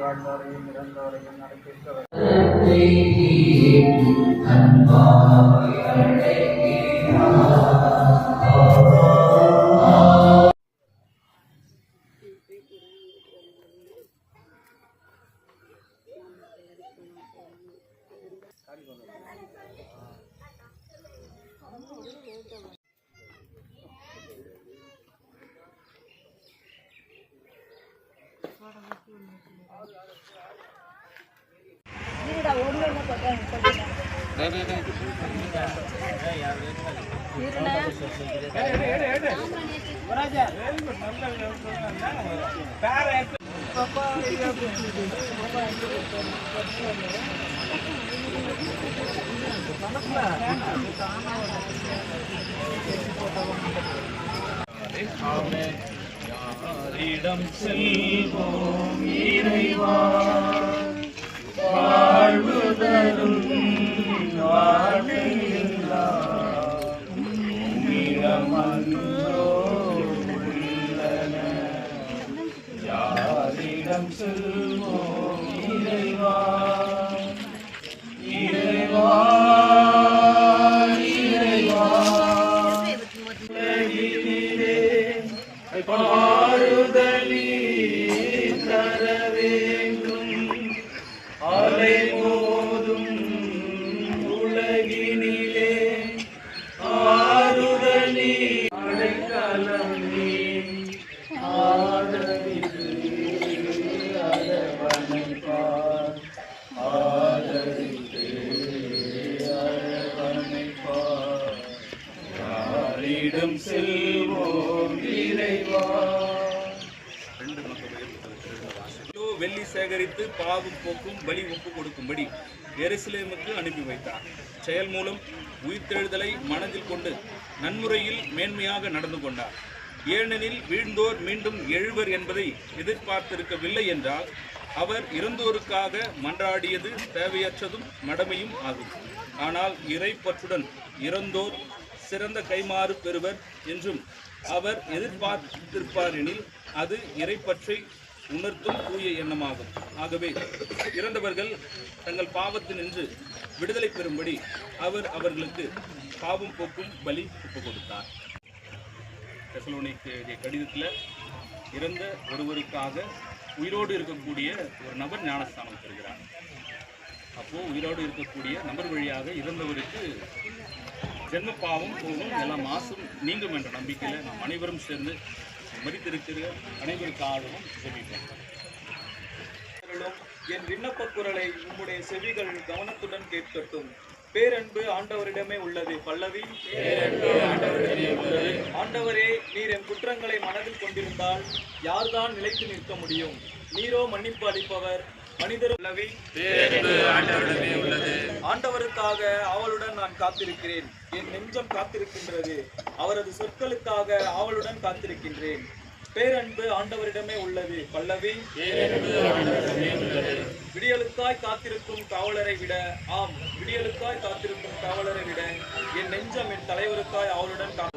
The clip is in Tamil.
வாழ்வோரையும் இறந்தோரையும் நடப்பிக்க Amen. யாரிடம் செல்வோம். இறைவா வாழ்வு தரும் உம்மிடம் அன்றோ யாரிடம் செல்வோம்? இறைவா இறைவா இறைவா. உலகினிலே பாடுதலி தர வேண்டும். அலை மோதும் உலகினிலே. ஆறுதலி அடைக்கலம். நீ ஆதரித்து அரவணைப்பார். ஆதரித்து அரவணைப்பார். யாரிடம் இறைவா கிலோ நிராகரித்து சேகரித்து பாவம் போக்கும் பலி ஒப்பு கொடுக்கும்படி எருசலேமுக்கு அனுப்பி வைத்தார். செயல் மூலம் உயிர்த்தெழுதலை மனதில் கொண்டு நன்முறையில் மேன்மையாக நடந்து கொண்டார். ஏனெனில் வீழ்ந்தோர் மீண்டும் எழுவர் என்பதை எதிர்பார்த்திருக்கவில்லை என்றால் அவர் இறந்தோருக்காக மன்றாடியது தேவையற்றதும் மடமையும் ஆகும். ஆனால் இறைப்பற்றுடன் இறந்தோர் சிறந்த கைமாறு பெறுவர் என்றும் அவர் எதிர்பார்த்திருப்பாரெனில் அது இறைப்பற்றை உணர்த்தும் தூய எண்ணமாகும். ஆகவே இறந்தவர்கள் தங்கள் பாவத்தினின்று விடுதலை பெறும்படி அவர் அவர்களுக்கு பாவம் போக்கும் பலி ஒப்பு கொடுத்தார். தெசலோனிக்கு எழுதிய கடிதத்தில் இறந்த ஒருவருக்காக உயிரோடு இருக்கக்கூடிய ஒரு நபர் ஞானஸ்தானம் பெறுகிறார். அப்போது உயிரோடு இருக்கக்கூடிய நபர் வழியாக இறந்தவருக்கு ஜென்ம பாவம் போகும் எல்லா மாசும் நீங்கும் என்ற நம்பிக்கையில் நாம் அனைவரும் சேர்ந்து மறித்திருக்கிற அனைவருக்காகவும் ஜெபிப்போம் என் விண்ணப்ப குரலை உம்முடைய செவிகள் கவனத்துடன் கேட்கட்டும். பேரன்பு ஆண்டவரிடமே உள்ளது பல்லவி. ஆண்டவரே நீர் என் குற்றங்களை மனதில் கொண்டிருந்தால் யார்தான் நிலைத்து நிற்க முடியும்? நீரோ மன்னிப்பு அளிப்பவர் மனிதர் பல்லவி ஆண்டவருக்காக ஆவலுடன் நான் காத்திருக்கிறேன். என் நெஞ்சம் காத்திருக்கின்றது. அவரது சொற்களுக்காக ஆவலுடன் காத்திருக்கின்றேன். பேரன்பு ஆண்டவரிடமே உள்ளது பல்லவி. விடியலுக்காய் காத்திருக்கும் காவலரை விட ஆம் விடியலுக்காய் காத்திருக்கும் காவலரை விட என் நெஞ்சம் என் தலைவருக்காய் ஆவலுடன் காத்து